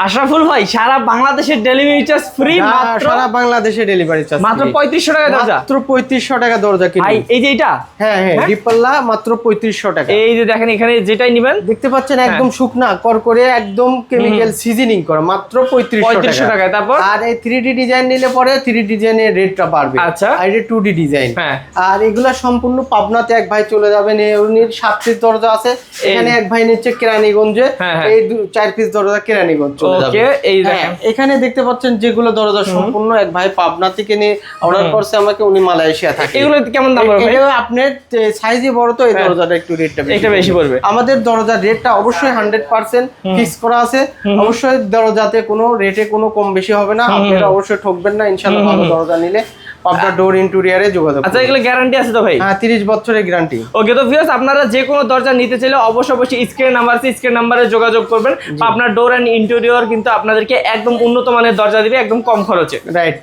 আশরাফুল ভাই সারা বাংলাদেশের delivery charge free হ্যাঁ, মাত্র সারা বাংলাদেশে ডেলিভারি চার্জ মাত্র পঁয়ত্রিশশো টাকা দরজা? মাত্র পঁয়ত্রিশশো টাকা দরজা ভাই এই যে এটা হ্যাঁ হ্যাঁ হ্যাঁ? ডিপাল্লা মাত্র পঁয়ত্রিশশো টাকা। এই যে দেখেন এখানে যেটাই নিবেন। দেখতে পাচ্ছেন একদম হ্যাঁ। শুকনা কর করে একদম কেমিক্যাল সিজনিং করা মাত্র পঁয়ত্রিশশো পঁয়ত্রিশশো টাকা তারপর? আর এই থ্রি ডি ডিজাইন নিলে পরে থ্রি ডিজাইনের রেটটা বাড়বে। আচ্ছা। আর এটা টু ডি ডিজাইন হ্যাঁ। আর এগুলা সম্পূর্ণ পাবনাতে এক ভাই চলে যাবেন এ উনি সাত পিস দরজা আছে। এখানে এক ভাই নিচ্ছে কেরানীগঞ্জে। হ্যাঁ, হ্যাঁ। এই দু- চার পিস দরজা কেরানীগঞ্জ চলে যাবে এই হ্যাঁ, দেখেন। এখানে দেখতে পাচ্ছেন যেগুলো দরজা সম্পূর্ণ এক ভাই পাবনা থেকে নিয়ে অর্ডার করছে আমাকে উনি মালয়েশিয়া থাকে। এগুলো কেমন দাম পড়বে? এটা আপনার সাইজে বড় তো এই হ্যাঁ। দরজাটা একটু রেটটা এটা বেশি পড়বে। আমাদের দরজার রেটটা অবশ্যই হান্ড্রেড পার্সেন্ট ফিক্স করা আছে। অবশ্যই দরজাতে কোনো রেটে কোনো কম বেশি হবে না। আপনারা অবশ্যই ঠকবেন না ইনশাআল্লাহ ভালো দরজা নিলে। আপনার ডোর ইন্টেরিয়ারে যোগাযোগ আচ্ছা এগুলো গ্যারান্টি আছে তো ভাই? হ্যাঁ তিরিশ বছরের গ্যারান্টি ওকে তো ভিউয়ার্স আপনারা যে কোনো দরজা নিতে চাইলে অবশ্যই অবশ্যই স্ক্রিন নাম্বার আছে স্ক্রিন নাম্বারে যোগাযোগ করবেন। আপনার ডোর অ্যান্ড ইন্টেরিয়র কিন্তু আপনাদেরকে একদম উন্নত মানের দরজা দিবে একদম কম খরচে। রাইট